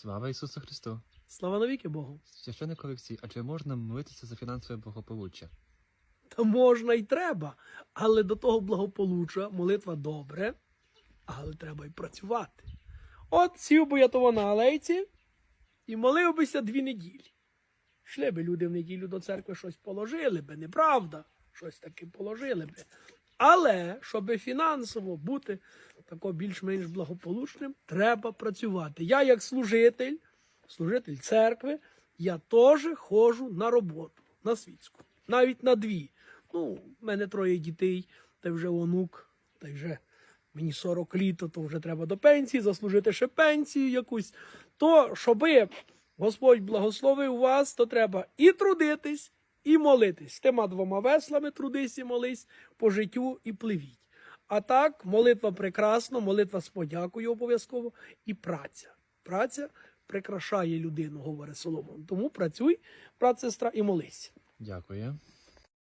Слава Ісусу Христу! Слава навіки Богу. Священник Олексій, а чи можна молитися за фінансове благополуччя? Та можна і треба, але до того благополуччя молитва добре, але треба й працювати. От сів би я того на алейці і молив бися дві неділі. Йшли би люди в неділю до церкви щось положили би, неправда, щось таки положили би. Але щоб фінансово бути тако більш-менш благополучним, треба працювати. Я, як служитель, служитель церкви, я теж ходжу на роботу, на світську, навіть на дві. Ну, в мене троє дітей, та вже онук, та вже мені 40 літ, то вже треба до пенсії, заслужити ще пенсію якусь. То, щоби Господь благословив вас, то треба і трудитись, і молитись. Тима двома веслами трудись і молись по життю і пливіть. А так, молитва прекрасна, молитва з подякою обов'язково і праця. Праця прикрашає людину, говорить Соломон. Тому працюй, брат, сестра, і молись. Дякую.